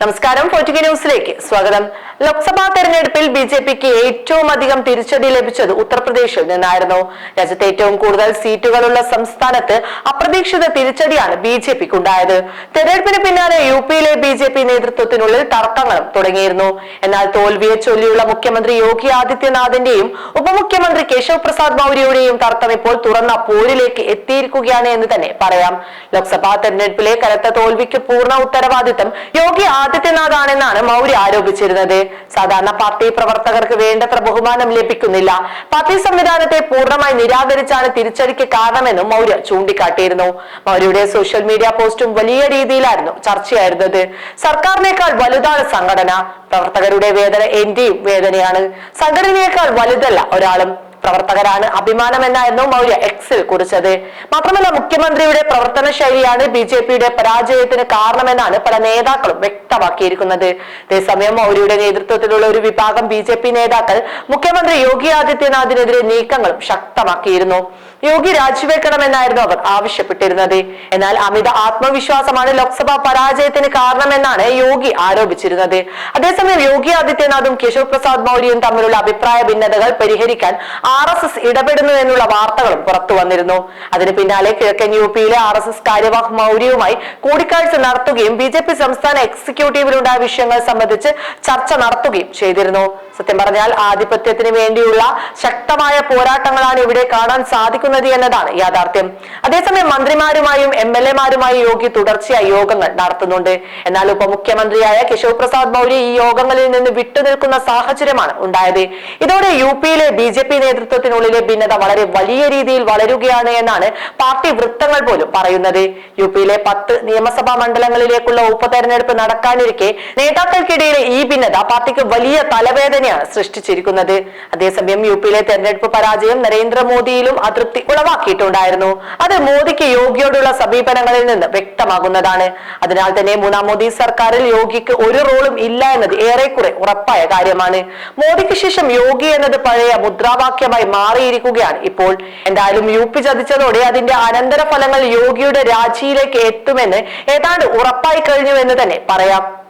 നമസ്കാരം ഫോർട്ടുഗി ന്യൂസിലേക്ക് സ്വാഗതം. ലോക്സഭാ തെരഞ്ഞെടുപ്പിൽ ബി ജെ പിക്ക് ഏറ്റവും അധികം തിരിച്ചടി ലഭിച്ചത് ഉത്തർപ്രദേശിൽ നിന്നായിരുന്നു. രാജ്യത്തെ ഏറ്റവും കൂടുതൽ സീറ്റുകളുള്ള സംസ്ഥാനത്ത് അപ്രതീക്ഷിത തിരിച്ചടിയാണ് ബി ജെ പിക്ക് ഉണ്ടായത് തെരഞ്ഞെടുപ്പിന് പിന്നാലെ യു പിയിലെ ബി ജെ പി നേതൃത്വത്തിനുള്ളിൽ തർക്കങ്ങളും തുടങ്ങിയിരുന്നു. എന്നാൽ തോൽവിയെ ചൊല്ലിയുള്ള മുഖ്യമന്ത്രി യോഗി ആദിത്യനാഥിന്റെയും ഉപമുഖ്യമന്ത്രി കേശവ് പ്രസാദ് മൗര്യയുടെയും തർക്കം ഇപ്പോൾ തുറന്ന പോരിലേക്ക് എത്തിയിരിക്കുകയാണ് എന്ന് തന്നെ പറയാം. ലോക്സഭാ തെരഞ്ഞെടുപ്പിലെ കനത്ത തോൽവിക്ക് പൂർണ ഉത്തരവാദിത്തം യോഗി ആദിത്യനാഥാണെന്നാണ് മൗര്യ ആരോപിച്ചിരുന്നത്. സാധാരണ പാർട്ടി പ്രവർത്തകർക്ക് വേണ്ടത്ര ബഹുമാനം ലഭിക്കുന്നില്ല. പാർട്ടി സംവിധാനത്തെ പൂർണമായി നിരാകരിച്ചാണ് തിരിച്ചടിക്ക് കാരണമെന്നും മൗര്യ ചൂണ്ടിക്കാട്ടിയിരുന്നു. മൗര്യയുടെ സോഷ്യൽ മീഡിയ പോസ്റ്റും വലിയ രീതിയിലായിരുന്നു ചർച്ചയായിരുന്നത്. സർക്കാരിനേക്കാൾ വലുതാണ് സംഘടന. പ്രവർത്തകരുടെ വേദന എന്റെയും വേദനയാണ്. സംഘടനയേക്കാൾ വലുതല്ല ഒരാളും. പ്രവർത്തകരാണ്. അഭിമാനം എന്നായിരുന്നു മൗര്യ എക്സിൽ കുറിച്ചത്. മാത്രമല്ല മുഖ്യമന്ത്രിയുടെ പ്രവർത്തന ശൈലിയാണ് ബി ജെ പിയുടെ പരാജയത്തിന് കാരണമെന്നാണ് പല നേതാക്കളും വ്യക്തമാക്കിയിരിക്കുന്നത്. അതേസമയം മൗര്യയുടെ നേതൃത്വത്തിലുള്ള ഒരു വിഭാഗം ബി നേതാക്കൾ മുഖ്യമന്ത്രി യോഗി ആദിത്യനാഥിനെതിരെ നീക്കങ്ങളും ശക്തമാക്കിയിരുന്നു. യോഗി രാജിവെക്കണമെന്നായിരുന്നു അവർ ആവശ്യപ്പെട്ടിരുന്നത്. എന്നാൽ അമിത ആത്മവിശ്വാസമാണ് ലോക്സഭാ പരാജയത്തിന് കാരണമെന്നാണ് യോഗി ആരോപിച്ചിരുന്നത്. അതേസമയം യോഗി ആദിത്യനാഥും കേശവ് പ്രസാദ് മൗര്യയും തമ്മിലുള്ള അഭിപ്രായ ഭിന്നതകൾ പരിഹരിക്കാൻ ആർ എസ് എസ് ഇടപെടുന്നു എന്നുള്ള വാർത്തകളും പുറത്തു വന്നിരുന്നു. അതിന് പിന്നാലെ കിഴക്കൻ യു പിയിലെ ആർ എസ് എസ് കാര്യവാഹ് മൗര്യവുമായി കൂടിക്കാഴ്ച നടത്തുകയും ബി ജെ പി സംസ്ഥാന എക്സിക്യൂട്ടീവിലുണ്ടായ വിഷയങ്ങൾ സംബന്ധിച്ച് ചർച്ച നടത്തുകയും ചെയ്തിരുന്നു. സത്യം പറഞ്ഞാൽ ആധിപത്യത്തിന് വേണ്ടിയുള്ള ശക്തമായ പോരാട്ടങ്ങളാണ് ഇവിടെ കാണാൻ സാധിക്കുന്നത് എന്നതാണ് യാഥാർത്ഥ്യം. അതേസമയം മന്ത്രിമാരുമായും എം എൽ എമാരുമായും യോഗി തുടർച്ചയായി യോഗങ്ങൾ നടത്തുന്നുണ്ട്. എന്നാൽ ഉപമുഖ്യമന്ത്രിയായ കേശവ് പ്രസാദ് മൗര്യ ഈ യോഗങ്ങളിൽ നിന്ന് വിട്ടുനിൽക്കുന്ന സാഹചര്യമാണ് ഉണ്ടായത്. ഇതോടെ യു പിയിലെ ബി ജെ പി നേതൃത്വത്തിനുള്ളിലെ ഭിന്നത വളരെ വലിയ രീതിയിൽ വളരുകയാണ് എന്നാണ് പാർട്ടി വൃത്തങ്ങൾ പോലും പറയുന്നത്. യു പിയിലെ പത്ത് നിയമസഭാ മണ്ഡലങ്ങളിലേക്കുള്ള ഉപതെരഞ്ഞെടുപ്പ് നടക്കാനിരിക്കെ നേതാക്കൾക്കിടയിലെ ഈ ഭിന്നത പാർട്ടിക്ക് വലിയ തലവേദനയാണ് സൃഷ്ടിച്ചിരിക്കുന്നത്. അതേസമയം യു പിയിലെ തെരഞ്ഞെടുപ്പ് പരാജയം നരേന്ദ്രമോദിയിലും അതൃപ്തി ഉളവാക്കിയിട്ടുണ്ടായിരുന്നു. അത് മോദിക്ക് യോഗിയോടുള്ള സമീപനങ്ങളിൽ നിന്ന് വ്യക്തമാകുന്നതാണ്. അതിനാൽ തന്നെ മൂന്നാം മോദി സർക്കാരിൽ യോഗിക്ക് ഒരു റോളും ഇല്ല എന്നത് ഏറെക്കുറെ ഉറപ്പായ കാര്യമാണ്. മോദിക്ക് ശേഷം യോഗി എന്നത് പഴയ മുദ്രാവാക്യമായി മാറിയിരിക്കുകയാണ് ഇപ്പോൾ. എന്തായാലും യു പി ചതിച്ചതോടെ അതിന്റെ അനന്തര ഫലങ്ങൾ യോഗിയുടെ രാജിയിലേക്ക് എത്തുമെന്ന് ഏതാണ്ട് ഉറപ്പായി കഴിഞ്ഞു എന്ന് തന്നെ പറയാം.